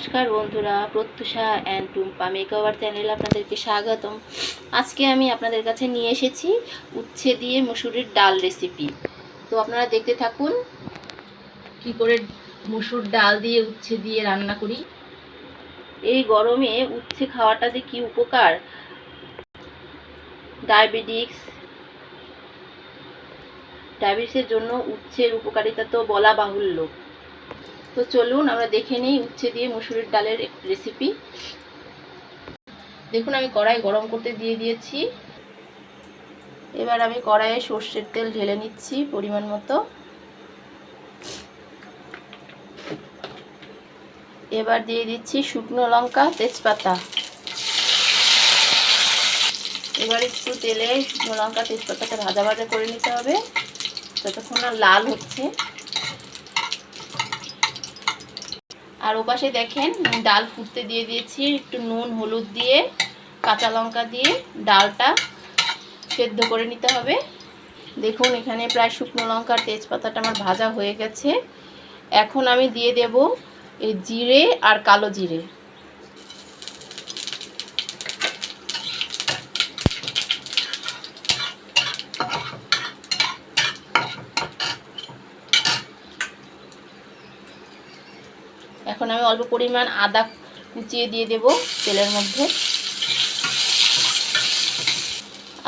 নমস্কার বন্ধুরা, Pratyusha and Tumpa makeover চ্যানেলে আপনাদেরকে স্বাগতম। আজকে আমি আপনাদের কাছে নিয়ে এসেছি উচ্ছে দিয়ে মুসুরির ডাল রেসিপি তো আপনারা দেখতে থাকুন কি করে মুসুর ডাল দিয়ে উচ্ছে দিয়ে রান্না করি। এই গরমে উচ্ছে খাওয়াটা যে কি উপকার? ডায়াবেটিক্স ডায়াবেটিসের জন্য উচ্ছের উপকারিতা তো বলা বাহুল্য। তো চলুন আমরা দেখে নিই উচ্ছে দিয়ে মুসুরির ডালের রেসিপি দেখুন, আমি কড়াই গরম করতে দিয়ে দিয়েছি। এবার আমি কড়াইয়ে সর্ষের তেল ঢেলে নিচ্ছি পরিমাণ মতো। এবার দিয়ে দিচ্ছি শুকনো লঙ্কা, তেজপাতা। এবার একটু তেলে শুকনো লঙ্কা, তেজপাতাটা ভাজা ভাজা করে নিতে হবে। যতক্ষণ না লাল হচ্ছে। আর ওপাশে দেখেন ডাল ফুটতে দিয়ে দিয়েছি, একটু নুন, হলুদ দিয়ে, কাঁচা লঙ্কা দিয়ে ডালটা সেদ্ধ করে নিতে হবে। দেখুন, এখানে প্রায় শুকনো লঙ্কার তেজপাতাটা আমার ভাজা হয়ে গেছে। এখন আমি দিয়ে দেব এই জিরে আর কালো জিরে। এখন আমি অল্প পরিমাণ আদা কুচিয়ে দিয়ে দেব তেলের মধ্যে।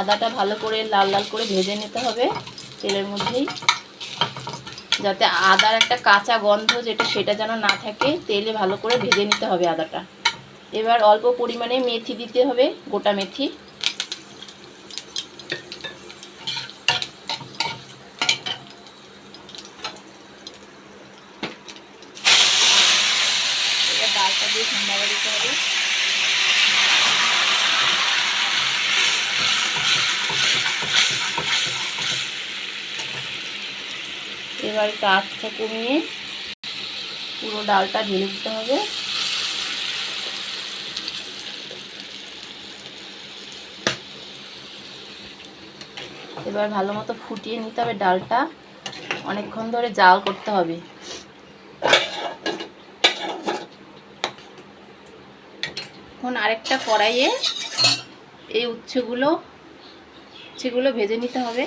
আদাটা ভালো করে লাল লাল করে ভেজে নিতে হবে তেলের মধ্যেই। যাতে আদার একটা কাঁচা গন্ধ যেটা সেটা যেন না থাকে, তেলে ভালো করে ভেজে নিতে হবে আদাটা। এবার অল্প পরিমাণে মেথি দিতে হবে, গোটা মেথি এবার ডালটা দিয়ে ঠান্ডা করে দিতে হবে। এবার আঁচটা কমিয়ে পুরো ডালটা ঢেলে দিতে হবে। এবার ভালো মতো ফুটিয়ে নিতে হবে ডালটা। অনেকক্ষণ ধরে জাল করতে হবে। এখন আরেকটা কড়াইয়ে এই উচ্ছেগুলো উচ্ছেগুলো ভেজে নিতে হবে।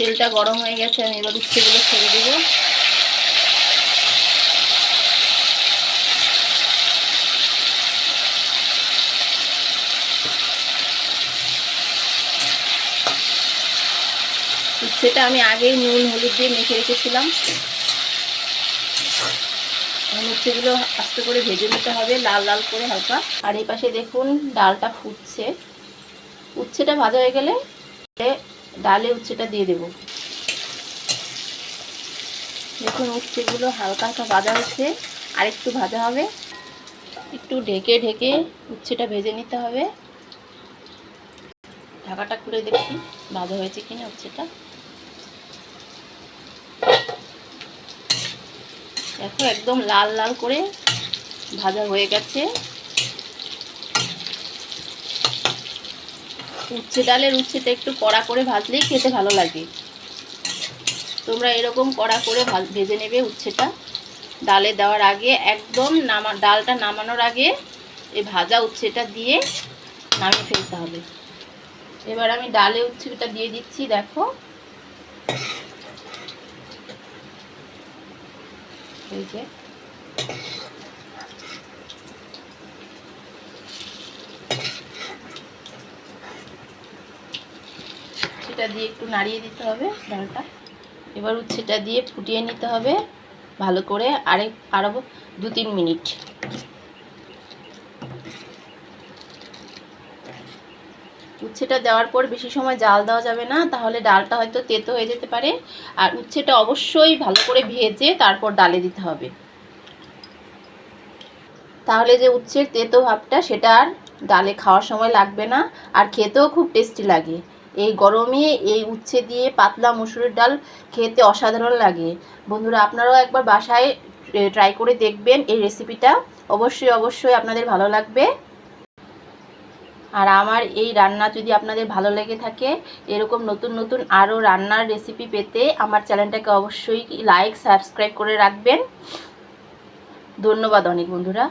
তেলটা গরম হয়ে গেছে, আমি এবার উচ্ছেগুলো ছেড়ে দেবো। উচ্ছেটা আমি আগেই নুন, হলুদ দিয়ে মেখে রেখেছিলাম। এখন উচ্ছেগুলো আস্তে করে ভেজে নিতে হবে, লাল লাল করে হালকা। আর এই পাশে দেখুন, ডালটা ফুটছে। উচ্ছেটা ভাজা হয়ে গেলে ডালে উচ্ছেটা দিয়ে দেব। দেখুন, উচ্ছেগুলো হালকা হালকা ভাজা হচ্ছে। আর একটু ভাজা হবে। একটু ঢেকে ঢেকে উচ্ছেটা ভেজে নিতে হবে। ঢাকাটা খুলে দেখি ভাজা হয়েছে কিনা উচ্ছেটা। দেখো, একদম লাল লাল করে ভাজা হয়ে গেছে। উচ্ছে ডালের উচ্ছেটা একটু কড়া করে ভাজলেই খেতে ভালো লাগে। তোমরা এরকম কড়া করে ভেজে নেবে উচ্ছেটা। ডালে দেওয়ার আগে একদম নামা, ডালটা নামানোর আগে এই ভাজা উচ্ছেটা দিয়ে নামিয়ে ফেলতে হবে। এবার আমি ডালে উচ্ছেটা দিয়ে দিচ্ছি, দেখো। এই যে। সেটা দিয়ে একটু নাড়িয়ে দিতে হবে ডালটা। এবার উচ্ছেটা দিয়ে ফুটিয়ে নিতে হবে ভালো করে আরেক আরও দু তিন মিনিট। উচ্ছেটা দেওয়ার পর বেশি সময় জাল দেওয়া যাবে না, তাহলে ডালটা হয়তো তেতো হয়ে যেতে পারে। আর উচ্ছেটা অবশ্যই ভালো করে ভেজে তারপর ডালে দিতে হবে। তাহলে যে উচ্ছের তেতো ভাবটা সেটা আর ডালে খাওয়ার সময় লাগবে না, আর খেতেও খুব টেস্টি লাগে। এই গরমে এই উচ্ছে দিয়ে পাতলা মুসুরির ডাল খেতে অসাধারণ লাগে। বন্ধুরা, আপনারাও একবার বাসায় ট্রাই করে দেখবেন এই রেসিপিটা অবশ্যই অবশ্যই আপনাদের ভালো লাগবে। আর আমার এই রান্না যদি আপনাদের ভালো লেগে থাকে, এরকম নতুন নতুন আরও রান্নার রেসিপি পেতে আমার চ্যানেলটাকে অবশ্যই লাইক সাবস্ক্রাইব করে রাখবেন। ধন্যবাদ অনেক, বন্ধুরা।